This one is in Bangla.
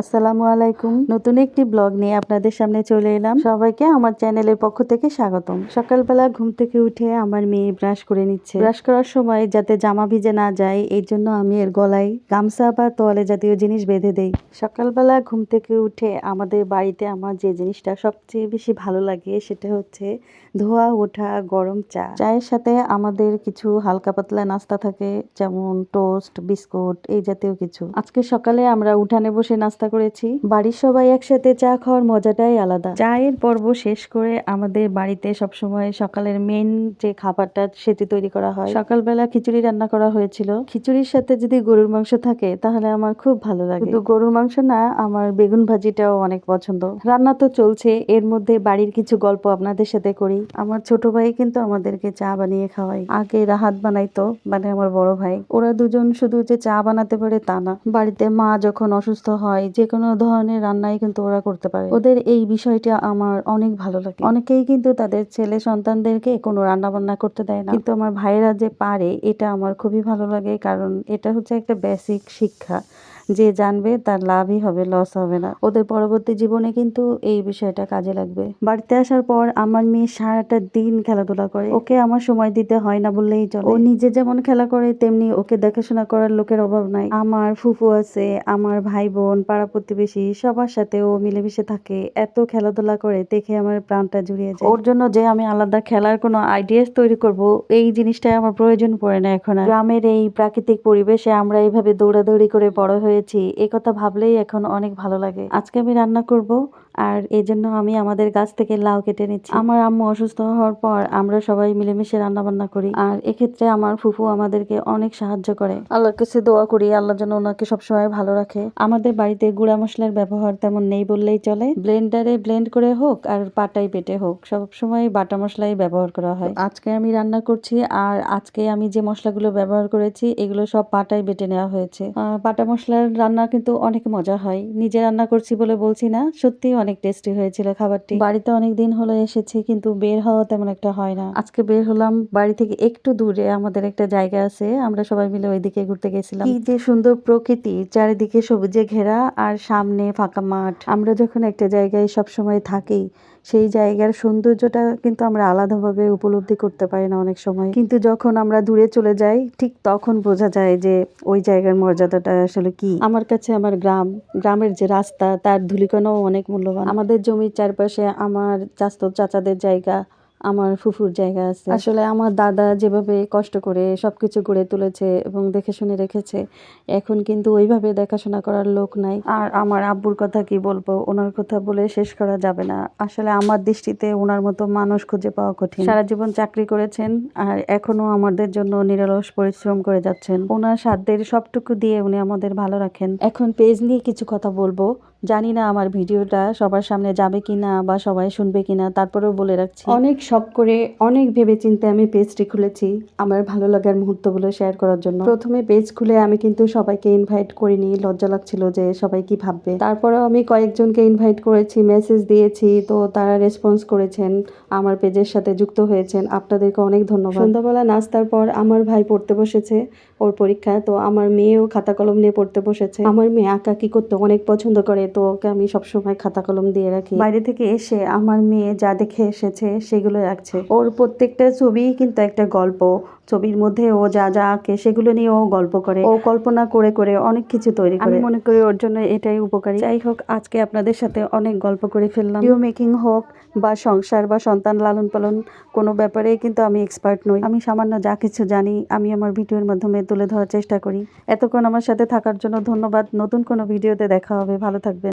আসসালামু আলাইকুম। নতুন একটি ব্লগ নিয়ে আপনাদের সামনে চলে এলাম। সবাইকে আমার চ্যানেলের পক্ষ থেকে স্বাগতম। সকালবেলা ঘুম থেকে উঠে আমার মেয়ে ব্রাশ করে নিচ্ছে। ব্রাশ করার সময় যাতে জামা ভিজে না যায়, এই জন্য আমি এর গলায় গামছা বা তোয়ালে জাতীয় জিনিস বেঁধে দেই। সকালবেলা ঘুম থেকে উঠে আমাদের বাড়িতে আমার যে জিনিসটা সবচেয়ে বেশি ভালো লাগে সেটা হচ্ছে ধোয়া, ওঠা, গরম চা। চায়ের সাথে আমাদের কিছু হালকা পাতলা নাস্তা থাকে, যেমন টোস্ট, বিস্কুট, এই জাতীয় কিছু। আজকে সকালে আমরা উঠানে বসে নাস্তা করেছি। বাড়ির সবাই একসাথে চা খাওয়ার মজাটাই আলাদা। চায়ের পর্ব শেষ করে আমাদের বাড়িতে সবসময় সকালের মেন যে খাবারটা সেটি তৈরি করা হয়। সকালবেলা খিচুড়ি রান্না করা হয়েছিল। খিচুড়ির সাথে যদি গরুর মাংস থাকে তাহলে আমার খুব ভালো লাগে। শুধু গরুর মাংস না আমার বেগুন ভাজিটাও অনেক পছন্দ। রান্না তো চলছে এর মধ্যে বাড়ির কিছু গল্প আপনাদের সাথে করি। আমার ছোট ভাই কিন্তু আমাদেরকে চা বানিয়ে খাওয়াই আগে রাহাত বানাইতো মানে আমার বড় ভাই। ওরা দুজন শুধু যে চা বানাতে পারে তা না। বাড়িতে মা যখন অসুস্থ হয় যে কোনো ধরনের রান্নাই কিন্তু ওরা করতে পারে। ওদের এই বিষয়টা আমার অনেক ভালো লাগে। অনেকেই কিন্তু তাদের ছেলে সন্তানদেরকে কোনো রান্না বান্না করতে দেয় না। কিন্তু আমার ভাইয়েরা যে পারে, এটা আমার খুবই ভালো লাগে। কারণ এটা হচ্ছে একটা বেসিক শিক্ষা। যে জানবে তার লাভই হবে লস হবে না। ওদের পরবর্তী জীবনে কিন্তু এই বিষয়টা কাজে লাগবে। বাড়িতে আসার পর আমার মেয়ে সারাটা দিন খেলাধুলা করে। ওকে আমার সময় দিতে হয় না বললেই চলে। ও নিজে যেমন খেলা করে, তেমনি ওকে দেখাশোনা করার লোকের অভাব নাই। আমার ফুফু আছে, আমার ভাই বোন পাড়া প্রতিবেশী, সবার সাথে ও মিলেমিশে থাকে। এত খেলাধুলা করে দেখে আমার প্রাণটা জুড়িয়ে যায়। ওর জন্য যে আমি আলাদা খেলার কোনো আইডিয়াস তৈরি করব, এই জিনিসটাই আমার প্রয়োজন পড়ে না এখন গ্রামের এই প্রাকৃতিক পরিবেশে আমরা এইভাবে দৌড়াদৌড়ি করে বড় হয়েছি এ কথা ভাবলেই এখন অনেক ভালো লাগে। আজকে আমি রান্না করব আর এই জন্য আমি আমাদের গাছ থেকে লাউ কেটে নিচ্ছি। আমার আম্মু অসুস্থ হওয়ার পর আমরা সবাই মিলেমিশে রান্না বান্না করি। আর এক্ষেত্রে আমার ফুফু আমাদেরকে অনেক সাহায্য করে। আল্লাহর কাছে দোয়া করি, আল্লাহ যেন ওনাকে সবসময় ভালো রাখে। আমাদের বাড়িতে গুঁড়া মশলার ব্যবহার তেমন নেই বললেই চলে। ব্লেন্ডারে ব্লেন্ড করে হোক আর পাটাই বেটে হোক, সবসময় বাটা মশলাই ব্যবহার করা হয়। আজকে আমি রান্না করছি আর আজকে আমি যে মশলাগুলো ব্যবহার করেছি, এগুলো সব পাটাই বেটে নেওয়া হয়েছে। বাটা মশলার রান্না কিন্তু অনেক মজা হয়। নিজে রান্না করছি বলে বলছি না, সত্যি অনেক টেস্টি হয়েছিল খাবারটি। বাড়িতে অনেক দিন হলো এসেছি কিন্তু বের হওয়া তেমন একটা হয় না। আজকে বের হলাম, বাড়ি থেকে একটু দূরে আমাদের একটা জায়গা আছে, আমরা সবাই মিলে ওইদিকে ঘুরতে গেছিলাম। কি যে সুন্দর প্রকৃতি, চারিদিকে সবুজে ঘেরা আর সামনে ফাঁকা মাঠ। আমরা যখন একটা জায়গায় সব সময় থাকি, সেই জায়গার সৌন্দর্যটা কিন্তু আমরা আলাদাভাবে উপলব্ধি করতে পারি না অনেক সময়। কিন্তু যখন আমরা দূরে চলে যাই, ঠিক তখন বোঝা যায় যে ওই জায়গার মর্যাদাটা আসলে কি। আমার কাছে আমার গ্রাম, গ্রামের যে রাস্তা, তার ধুলিকণাও অনেক মূল্যবান। আমাদের জমির চারপাশে আমার চাস্ত চাচাদের জায়গা আমার ফুফুর জায়গা আছে। আসলে আমার দাদা যেভাবে কষ্ট করে সবকিছু গড়ে তুলেছে এবং দেখে শুনে রেখেছে, এখন কিন্তু ওইভাবে দেখাশোনা করার লোক নাই। আর আমার আব্বুর কথা কি বলব? ওনার কথা বলে শেষ করা যাবে না। আসলে আমার দৃষ্টিতে ওনার মতো মানুষ খুঁজে পাওয়া কঠিন। সারা জীবন চাকরি করেছেন আর এখনও আমাদের জন্য নিরলস পরিশ্রম করে যাচ্ছেন। ওনার সাধ্যের সবটুকু দিয়ে উনি আমাদের ভালো রাখেন। এখন পেজ নিয়ে কিছু কথা বলব। জানি না আমার ভিডিওটা সবার সামনে যাবে কিনা বা সবাই শুনবে কিনা, তারপরেও বলে রাখছি। অনেক শখ করে, অনেক ভেবে চিন্তে আমি পেজটি খুলেছি আমার ভালো লাগার মুহূর্তগুলো শেয়ার করার জন্য। প্রথমে পেজ খুলে আমি কিন্তু সবাইকে ইনভাইট করিনি, লজ্জা লাগছিল যে সবাই কি ভাববে। তারপরেও আমি কয়েকজনকে ইনভাইট করেছি মেসেজ দিয়েছি, তো তারা রেসপন্স করেছেন, আমার পেজের সাথে যুক্ত হয়েছেন। আপনাদেরকে অনেক ধন্যবাদ। সন্ধ্যাবেলা নাস্তার পর আমার ভাই পড়তে বসেছে ওর পরীক্ষা তো আমার মেয়েও খাতা কলম নিয়ে পড়তে বসেছে। আমার মেয়ে আঁকা কি করতে অনেক পছন্দ করে তো ওকে আমি সবসময় খাতা কলম দিয়ে রাখি। বাইরে থেকে এসে আমার মেয়ে যা দেখে এসেছে সেগুলো রাখছে। ওর প্রত্যেকটা ছবিই কিন্তু একটা গল্প। ছবির মধ্যে ও যা যা আঁকে সেগুলো নিয়ে ও গল্প করে। ও কল্পনা করে করে অনেক কিছু তৈরি করে। আমি মনে করি ওর জন্য এটাই উপকারী। যাই হোক আজকে আপনাদের সাথে অনেক গল্প করে ফেললাম। ভিডিও মেকিং হোক বা সংসার বা সন্তান লালন পালন কোনো ব্যাপারে কিন্তু আমি এক্সপার্ট নই। আমি সামান্য যা কিছু জানি আমি আমার ভিডিওর মাধ্যমে তুলে ধরার চেষ্টা করি। এতক্ষণ আমার সাথে থাকার জন্য ধন্যবাদ। নতুন কোনো ভিডিওতে দেখা হবে। ভালো থাকবেন।